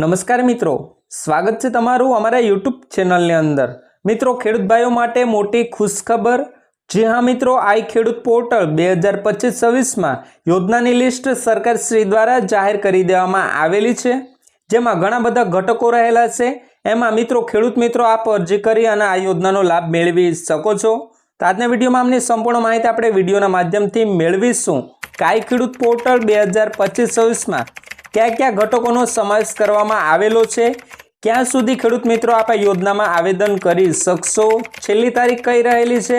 નમસ્કાર મિત્રો. સ્વાગત છે તમારું અમારા યુટ્યુબ ચેનલની અંદર. મિત્રો, ખેડૂત ભાઈઓ માટે મોટી ખુશખબર. જી હા મિત્રો, આઈ ખેડૂત પોર્ટલ બે હજાર પચીસ છવ્વીસમાં યોજનાની લિસ્ટ સરકાર શ્રી દ્વારા જાહેર કરી દેવામાં આવેલી છે. જેમાં ઘણા બધા ઘટકો રહેલા છે. એમાં મિત્રો, ખેડૂત મિત્રો, આપ અરજી કરી અને આ યોજનાનો લાભ મેળવી શકો છો. તો આજના વિડીયોમાં આમની સંપૂર્ણ માહિતી આપણે વિડીયોના માધ્યમથી મેળવીશું. કાય ખેડૂત પોર્ટલ બે હજાર પચીસ છવ્વીસમાં કયા કયા ઘટકોનો સમાવેશ કરવામાં આવેલો છે? ક્યાં સુધી ખેડૂત મિત્રો આપ યોજનામાં આવેદન કરી શકશો? છેલ્લી તારીખ કઈ રહેલી છે?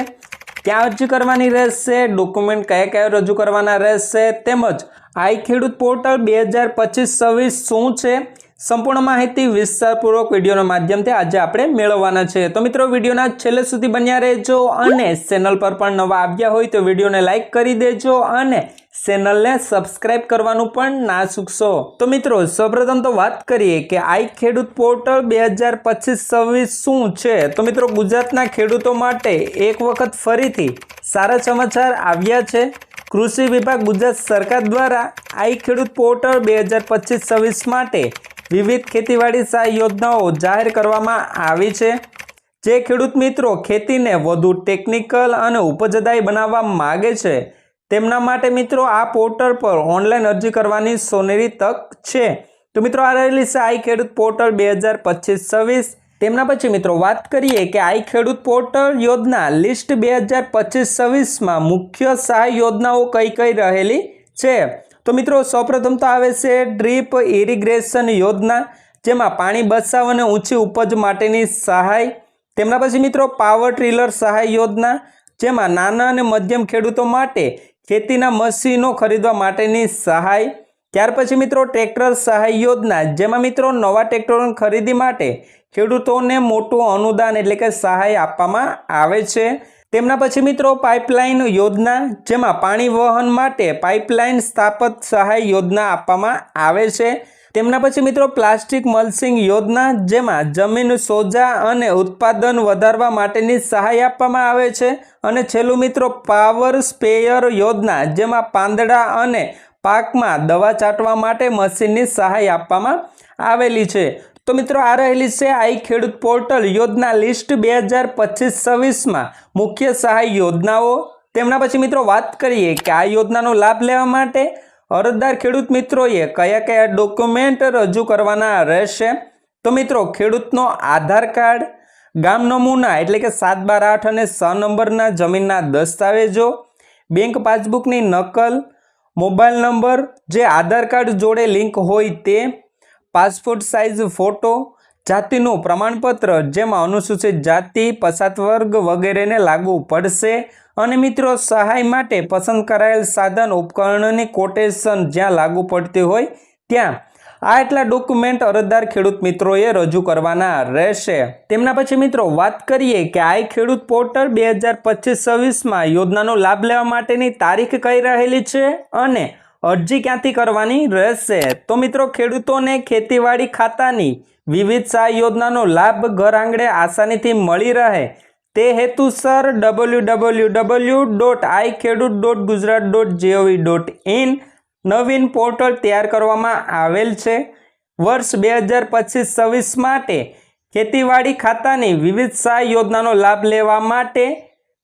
ક્યાં અરજી કરવાની રહેશે? ડોક્યુમેન્ટ કયા કયા રજૂ કરવાના રહેશે? તેમજ આઈ ખેડૂત પોર્ટલ બે હજાર પચીસ છવ્વીસ શું છે? સંપૂર્ણ માહિતી વિસ્તારપૂર્વક વિડીયોના માધ્યમથી આજે આપણે મેળવવાના છે. તો મિત્રો, વિડીયોના છેલ્લે સુધી બન્યા રહેજો અને ચેનલ પર પણ નવા આવ્યા હોય તો વિડીયોને લાઇક કરી દેજો અને ચેનલને સબસ્ક્રાઇબ કરવાનું પણ ના ચૂકશો. તો મિત્રો, સૌપ્રથમ તો વાત કરીએ કે આઈ ખેડૂત પોર્ટલ બે હજાર પચીસ છવ્વીસ શું છે? તો મિત્રો, ગુજરાતના ખેડૂતો માટે એક વખત ફરીથી સારા સમાચાર આવ્યા છે. કૃષિ વિભાગ ગુજરાત સરકાર દ્વારા આઈ ખેડૂત પોર્ટલ બે હજાર પચીસ છવ્વીસ માટે વિવિધ ખેતીવાડી સહાય યોજનાઓ જાહેર કરવામાં આવી છે. જે ખેડૂત મિત્રો ખેતીને વધુ ટેકનિકલ અને ઉપજદાયી બનાવવા માગે છે તેમના માટે મિત્રો આ પોર્ટલ પર ઓનલાઈન અરજી કરવાની સોનેરી તક છે. તો મિત્રો આ રહેલી છે આઈ ખેડૂત પોર્ટલ બે હજાર પચીસ છવ્વીસ. તેમના પછી મિત્રો વાત કરીએ કે આઈ ખેડૂત પોર્ટલ યોજના લિસ્ટ બે હજાર પચીસ છવ્વીસમાં મુખ્ય સહાય યોજનાઓ કઈ કઈ રહેલી છે? તો મિત્રો સૌપ્રથમ તો આવે છે ડ્રીપ ઇરિગ્રેશન યોજના, જેમાં પાણી બચાવ અને ઊંચી ઉપજ માટેની સહાય. તેમના પછી મિત્રો પાવર ટ્રીલર સહાય યોજના, જેમાં નાના અને મધ્યમ ખેડૂતો માટે ખેતીના મશીનો ખરીદવા માટેની સહાય. ત્યાર પછી મિત્રો ટ્રેક્ટર સહાય યોજના, જેમાં મિત્રો નવા ટ્રેક્ટરોની ખરીદી માટે ખેડૂતોને મોટું અનુદાન એટલે કે સહાય આપવામાં આવે છે. તેમના પછી મિત્રો પાઇપલાઇન યોજના, જેમાં પાણી વહન માટે પાઇપલાઇન સ્થાપત સહાય યોજના આપવામાં આવે છે. તેમના પછી મિત્રો પ્લાસ્ટિક મલ્સિંગ યોજના, જેમાં જમીન સોજા અને ઉત્પાદન વધારવા માટેની સહાય આપવામાં આવે છે. અને છેલ્લું મિત્રો, પાવર સ્પેયર યોજના, જેમાં પાંદડા અને પાકમાં દવા છાંટવા માટે મશીનની સહાય આપવામાં આવેલી છે. તો મિત્રો, આ રહેલી છે આઈ ખેડૂત પોર્ટલ યોજના લિસ્ટ બે હજાર પચીસ છવ્વીસમાં. મુખ્ય સહાય યોજનાઓ. તેમના પછી મિત્રો, વાત કરીએ કે આ યોજનાનો લાભ લેવા માટે અરજદાર ખેડૂત મિત્રોએ કયા કયા ડોક્યુમેન્ટ રજૂ કરવાના રહેશે? તો મિત્રો, ખેડૂતનો આધાર કાર્ડ, ગામ નમૂના એટલે કે સાત બાર આઠ અને છ નંબરના જમીનના દસ્તાવેજો, બેંક પાસબુકની નકલ, મોબાઈલ નંબર, જે આધાર કાર્ડ જોડે લિંક હોય તે, પાસપોર્ટ સાઇઝ ફોટો, જાતિનું પ્રમાણપત્ર, જેમાં અનુસૂચિત જાતિ, પછાત વર્ગ વગેરેને લાગુ પડશે. અને મિત્રો સહાય માટે પસંદ કરાયેલ સાધન ઉપકરણની કોટેશન જ્યાં લાગુ પડતી હોય ત્યાં. આ એટલા ડોક્યુમેન્ટ અરજદાર ખેડૂત મિત્રોએ રજૂ કરવાના રહેશે. તેમના પછી મિત્રો વાત કરીએ કે આ ખેડૂત પોર્ટલ બે હજાર પચીસ છવ્વીસમાં યોજનાનો લાભ લેવા માટેની તારીખ કઈ રહેલી છે અને અરજી ક્યાંથી કરવાની રહેશે? તો મિત્રો ખેડૂતોને ખેતીવાડી ખાતાની વિવિધ સહાય યોજનાનો લાભ ઘર આંગણે આસાનીથી મળી રહે. તે હેતુસર W W W dot I ખેડૂત dot Gujarat dot G O V dot in Navin portal તૈયાર કરવામાં આવેલ છે. વર્ષ બે હજાર પચીસ છવ્વીસ માટે ખેતીવાડી ખાતાની વિવિધ સહાય યોજનાનો લાભ લેવા માટે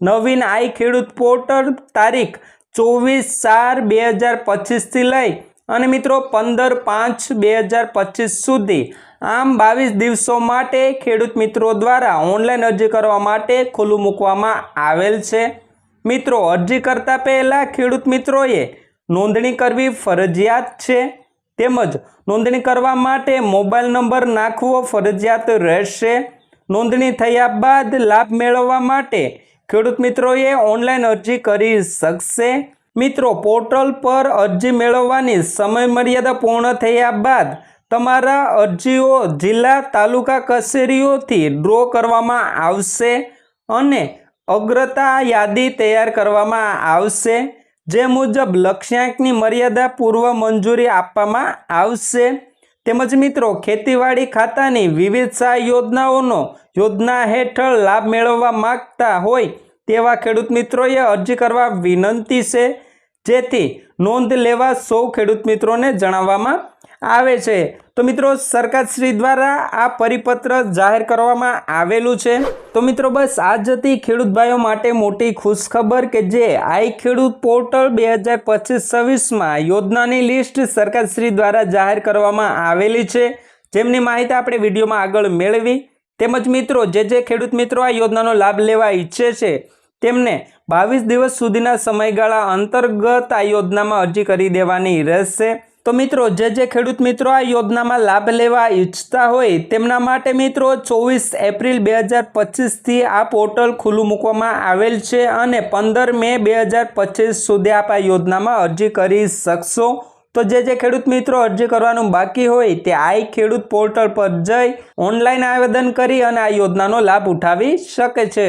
નવીન આઈ ખેડૂત પોર્ટલ તારીખ ચોવીસ ચાર બે હજાર પચીસથી લઈ અને મિત્રો પંદર પાંચ બે હજાર પચીસ સુધી આમ બાવીસ દિવસો માટે ખેડૂત મિત્રો દ્વારા ઓનલાઈન અરજી કરવા માટે ખુલ્લું મૂકવામાં આવેલ છે. મિત્રો, અરજી કરતા પહેલાં ખેડૂત મિત્રોએ નોંધણી કરવી ફરજિયાત છે. તેમજ નોંધણી કરવા માટે મોબાઈલ નંબર નાખવો ફરજિયાત રહેશે. નોંધણી થયા બાદ લાભ મેળવવા માટે ખેડૂત મિત્રોએ ઓનલાઈન અરજી કરી શકશે. મિત્રો, પોર્ટલ પર અરજી મેળવવાની સમય મર્યાદા પૂર્ણ થયા બાદ તમારા અરજીઓ જિલ્લા તાલુકા કચેરીઓથી ડ્રો કરવામાં આવશે અને અગ્રતા યાદી તૈયાર કરવામાં આવશે, જે મુજબ લક્ષ્યાંકની મર્યાદા પૂર્વ મંજૂરી આપવામાં આવશે. તેમજ મિત્રો, ખેતીવાડી ખાતાની વિવિધ સહાય યોજનાઓનો યોજના હેઠળ લાભ મેળવવા માગતા હોય તેવા ખેડૂત મિત્રોએ અરજી કરવા વિનંતી છે. જેથી નોંધ લેવા સૌ ખેડૂત મિત્રોને જણાવવામાં આવે છે. તો મિત્રો, સરકારશ્રી દ્વારા આ પરિપત્ર જાહેર કરવામાં આવેલું છે. તો મિત્રો, બસ આ જ હતી ખેડૂત માટે મોટી ખુશખબર કે જે આઈ ખેડૂત પોર્ટલ બે હજાર પચીસ છવ્વીસમાં યોજનાની લિસ્ટ સરકારશ્રી દ્વારા જાહેર કરવામાં આવેલી છે. જેમની માહિતી આપણે વિડીયોમાં આગળ મેળવી. તેમજ મિત્રો, જે જે ખેડૂત મિત્રો આ યોજનાનો લાભ લેવા ઈચ્છે છે, તેમને બાવીસ દિવસ સુધીના સમયગાળા અંતર્ગત આ યોજનામાં અરજી કરી દેવાની રહેશે. તો મિત્રો, જે જે ખેડૂત મિત્રો આ યોજનામાં લાભ લેવા ઈચ્છતા હોય, તેમના માટે મિત્રો ચોવીસ એપ્રિલ બે હજાર પચીસથી આ પોર્ટલ ખુલ્લું મૂકવામાં આવેલ છે અને પંદર મે બે હજાર પચીસ સુધી આપ આ યોજનામાં અરજી કરી શકશો. તો જે જે ખેડૂત મિત્રો અરજી કરવાનું બાકી હોય, તે આઈ ખેડૂત પોર્ટલ પર જઈ ઓનલાઈન આવેદન કરી અને આ યોજનાનો લાભ ઉઠાવી શકે છે.